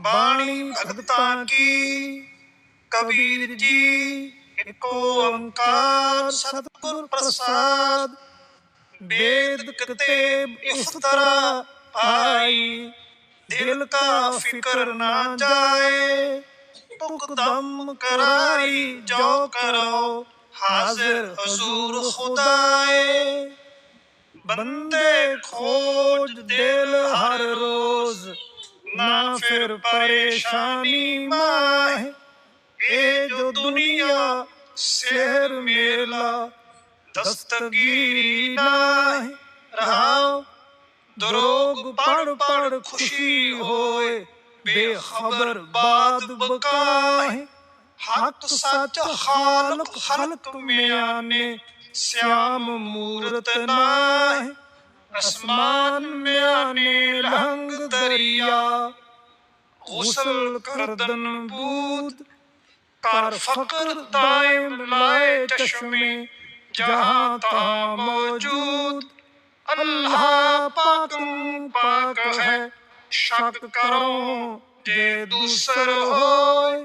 ਬਾਣੀ ਭਗਤਾਂ ਕੀ? ਕਬੀਰ ਜੀ, ਇੱਕ ਓੰਕਾਰ ਸਤਿਗੁਰ ਪ੍ਰਸਾਦ। ਬੇਦ ਕਿਤੇ ਇਸ ਤਰ੍ਹਾਂ ਆਈ, ਦਿਲ ਕਾ ਫਿਕਰ ਨਾ ਜਾਏ। ਪੁਕਦਮ ਕਰਾਰੀ ਜੋ ਕਰੋ, ਹਾਜ਼ਰ ਹਜ਼ੂਰ ਖੁਦਾਏ। ਬੰਦੇ ਖੋਜ ਦਿਲ ਹਰ ਰੋਜ਼ ਨਾ ਫਿਰ ਪਰੇਸ਼ਾਨੀ ਮਾਹੇ। ਇਹ ਜੋ ਦੁਨੀਆ ਸ਼ਹਿਰ ਮੇਲਾ ਦਸਤਗੀਰੀ ਨਾਹੀ। ਰਹਾਉ ਦਰੋਗ ਪੜ ਪੜ ਖੁਸ਼ੀ ਹੋਏ। ਬੇਖਬਰ ਬਾਦ ਬਕਾਹੇ। ਹੱਕ ਸੱਚ ਖਾਲਕ ਖਲਕ ਮਿਆਨੇ। ਸਿਆਮ ਮੂਰਤ ਨਾਹੀ। اسمان میں آنے لہنگ دریا، غسل کردن بود کار فقر دائم لائے چشمے، جہاں تہاں موجود۔ اللہ پاکم پاک ہے، شک کروں جے دوسر ہوئے۔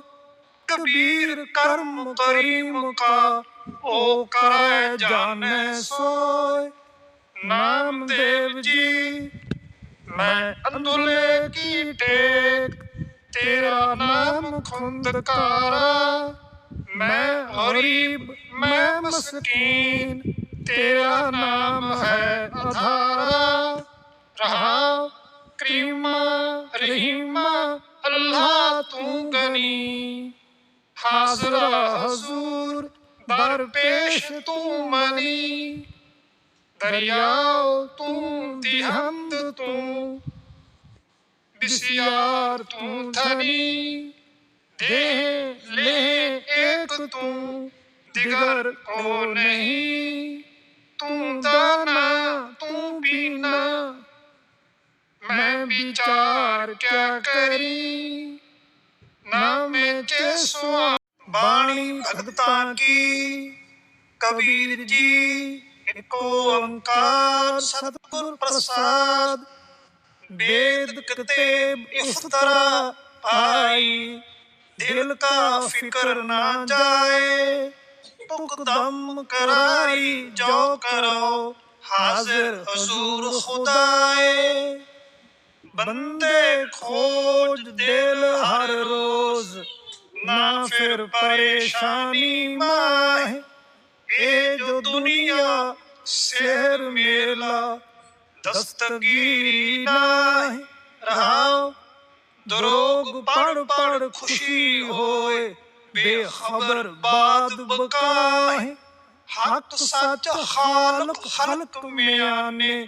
کبیر کرم کریم کا، او کرائے جانے سوئے۔ نہ رام دیو جی میں اندولے کی ٹیک، تیرا نام خندکارا میں غریب، میں مسکین، تیرا نام ہے ادھارا رہا کریمہ، رحیمہ، اللہ تم گنی۔ حاضرہ حضور در پیش تم منی۔ دریاؤ توں دی حمد دے لے ایک توں کو نہیں۔ توں دانا میں بیچار کیا کری؟ نام چیسواں بانی بھگتان کی، کبیر جی۔ ਇੱਕ ਓੰਕਾਰ ਸਤਿਗੁਰ ਪ੍ਰਸਾਦ। ਵੇਦ ਕਿਤੇਬ ਇਸ ਤਰ੍ਹਾਂ ਪਾਈ ਦਿਲ ਕਾ ਫਿਕਰ ਨਾ ਜਾਏ ਤੁਕਦਮ ਕਰਾਈ, ਜੋ ਕਰੋ, ਹਾਜ਼ਰ ਹਜ਼ੂਰ ਖੁਦਾਏ। ਬੰਦੇ ਖੋਜ ਦਿਲ ਹਰ ਰੋਜ਼, ਨਾ ਫਿਰ ਪਰੇਸ਼ਾਨੀ ਮਾਹ। ਇਹ ਸ਼ੇਰ ਮੇਲਾ, ਦਸਤਗੀਰੀ ਨਾਹੀ ਰਹਾ ਦਰੋਗ ਪੜ ਪੜ ਖੁਸ਼ੀ ਹੋਏ, ਬੇਖਬਰ ਬਾਦ ਬਕਾਹੇ। ਹੱਕ ਸੱਚ ਖਾਲਕ ਖਲਕ ਮਿਆਨੇ,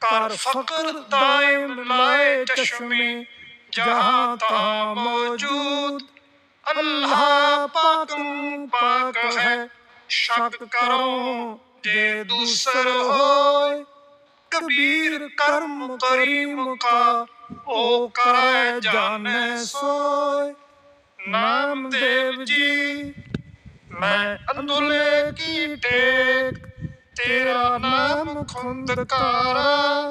ਕਰ ਫਕਰ ਦਾਇਮ ਲਾਏ ਚਸ਼ਮੇ ਜਹਾਂ ਤਾ ਮੌਜੂਦ। ਅੱਲਾਹ ਪਾਕਮ ਪਾਕ ਹੈ। ਸ਼ੱਕ ਕਰੋ ਜੇ ਦੂਸਰ ਹੋਏ। ਕਬੀਰ ਕਰਮ ਕਰੀਮ ਕਾ ਉਹ ਕਰੈ ਜਾਣੈ ਸੋਏ। ਨਾਮਦੇਵ ਜੀ। ਮੈਂ ਅੰਦੁਲੇ ਕੀ ਟੇਕ تیرا نام خندکارا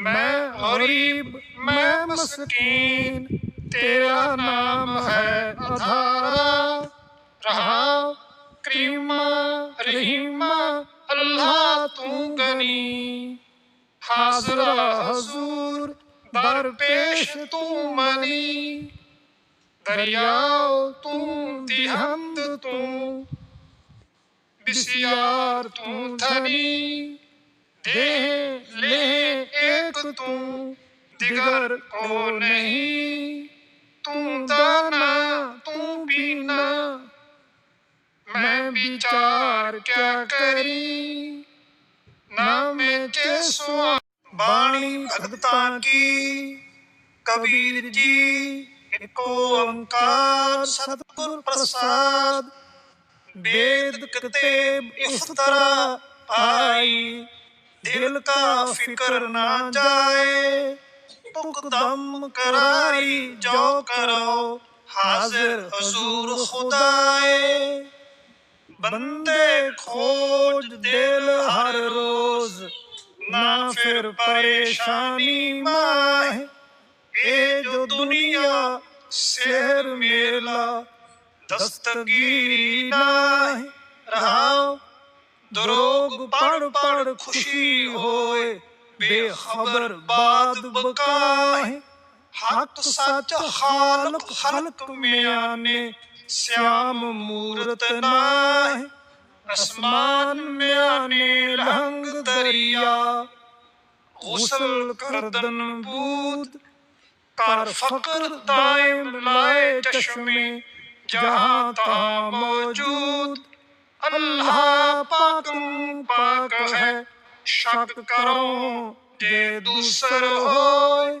میں غریب میں مسکین تیرا نام ہے ادھارا رہا کریمہ رحیمہ اللہ تو گنی حاضرہ حضور درپیش تم منی دریاؤ تم دیہند تو بسیار توں تھنی دے لے ایک توں دیگر کو نہیں توں دانا توں پینا میں بیچار کیا کری نام چیسوا بانی بھگتا کی کبیر جی ایک اومکار ستگل پرساد بید کتیب اس طرح آئی دل کا فکر نہ جائے دم کراری جو کرو حاضر حضور خدائے بندے کھوج دل ہر روز نہ پھر پریشانی ماہ اے جو دنیا سہر میلا دستگیری نہ رہا۔ دروگ پڑھ پڑھ خوشی ہوئے۔ بے خبر باد بکائے۔ حق سچ خالق خلق میں آنے۔ سیام مورت نائے اسمان میں آنے لہنگ دریا۔ غسل کردن بود۔ کار فقر دائم لائے چشمے۔ جہاں تہاں موجود اللہ پاکم پاک ہے۔ شک کرو جے دوسر ہوئے۔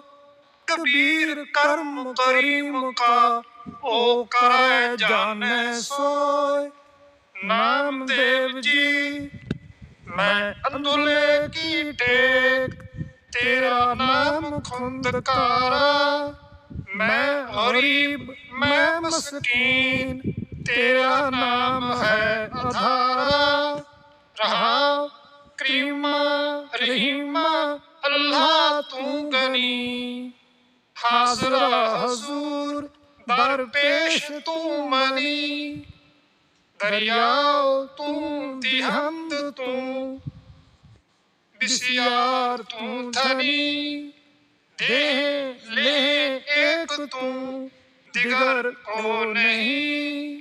کبیر کرم کریم کا او کرائے جانے سوئے۔ نام دیو جی میں اندلے کی ٹیک۔ تیرا نام کھندکارا میں غریب، میں مسکین، تیرا نام ہے ادھارا۔ رہا، کریمہ، رحیمہ، اللہ تو گنی حاضرہ حضور در پیش تو منی۔ دریاو تو دی حمد تو بسیار تو دھنی۔ دے لے ایک تو دیگر کو نہیں۔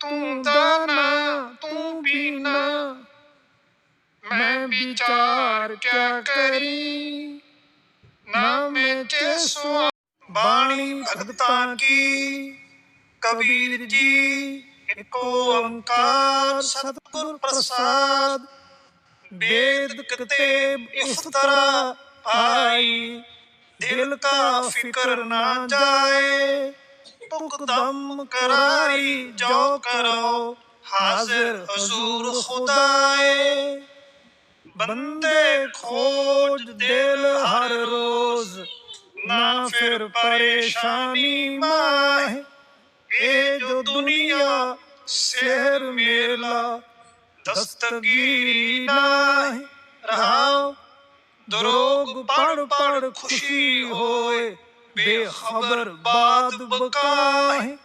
تم دانا، تم بینا میں بیچار کیا کری؟ نام چیسو بانی بھگتا کی۔ کبیر جی ایکو انکار ستگر پرساد۔ بید کتیب افطرا آئی۔ دل کا فکر نہ جائے پک دم کراری جو کرو حاضر حضور خدائے بندے کھوج دل ہر روز نہ پھر پریشانی ماہ اے جو دنیا شہر میلا دستگیری نہ رہا دروگ پڑھ پڑھ خوشی ہوئے بے خبر باد بکائے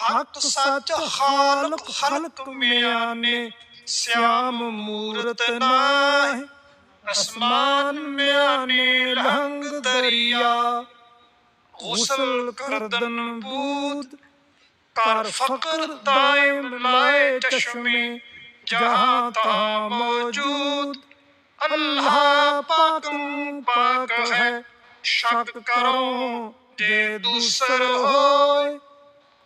حق سچ خالق خلق میں آنے سیام مورت نائے اسمان میں آنے لہنگ دریا۔ غسل کردن بود کار فقر دائم لائے چشمے۔ جہاں تہاں موجود۔ اللہ پاکم پاک ہے شک کرو جے دوسر ہوئے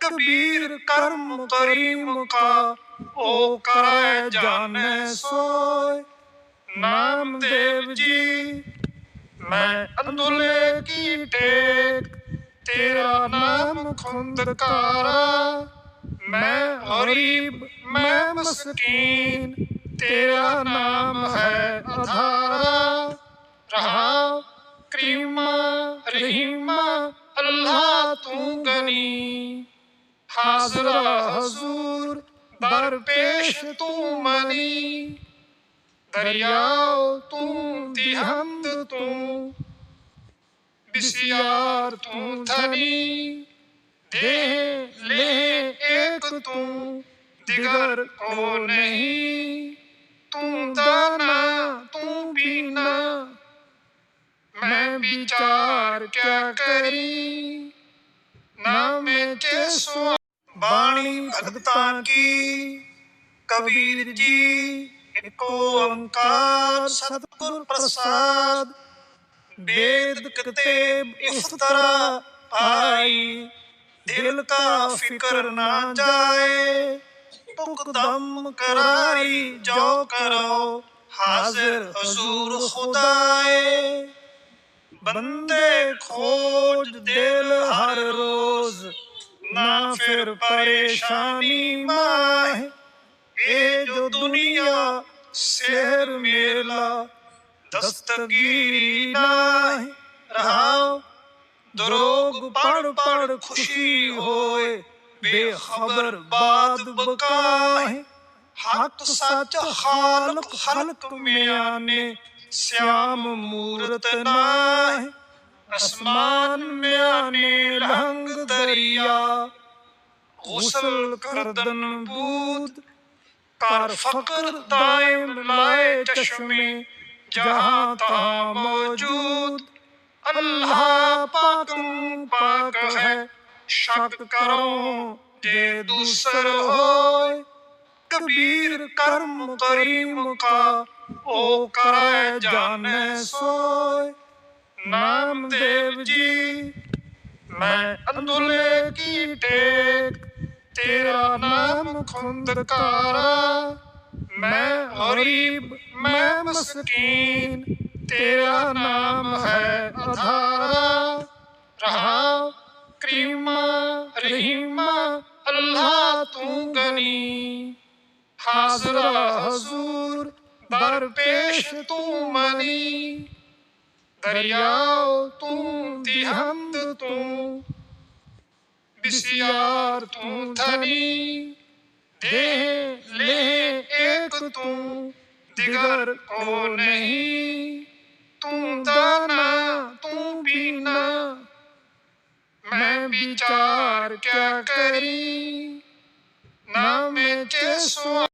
کبیر کرم کریم کا او کرائے جانے سوئے نام دیو جی میں اندلے کی ٹیک تیرا نام کھندکارا میں غریب میں مسکین تیرا نام ہے ادھارا رہا، کریمہ، رحیمہ، اللہ تو گنی۔ حاضرہ حضور در پیش تو منی۔ دریاو تو دی حمد تو۔ بسیار تو دھنی۔ دے لے ایک تو۔ دیگر کو نہیں۔ تم دانا تم بینا میں بیچار کیا کری نام چیسو بانی بھگتا کی کبیر جی ایکو انکار ستگر پرساد بید کتیب افطرا آئی دل کا فکر نہ جائے پک دم کراری جو کرو حاضر حضور خدائے بندے کھوج دل ہر روز نہ پھر پریشانی ماہ اے جو دنیا شہر میلا دستگیری نہ رہا دروگ پڑھ پڑھ خوشی ہوئے بے خبر باد بقا ہے حق سچ خالق خلق میں آنے سیام مورت نہ ہے آسمان میں آنے لہنگ دریا، غسل کردن بود کر فقر دائم لائے چشمے، جہاں تہاں موجود۔ اللہ پاک پاک ہے۔ شک کرو جے دوسر ہوئے کبیر کرم کریم کا او کرے جانے سوئے نام دیو جی میں اندلے کی ٹیک تیرا نام کھندکارا میں غریب میں مسکین تیرا نام ہے حاضرہ حضور در پیش تو منی، دریاؤ تو دیہند تو، بسیار تو دھنی دے لے ایک تو، دیگر کو نہیں تو دانا تو بینا، میں بیچار کیا کری نہ میں چیسو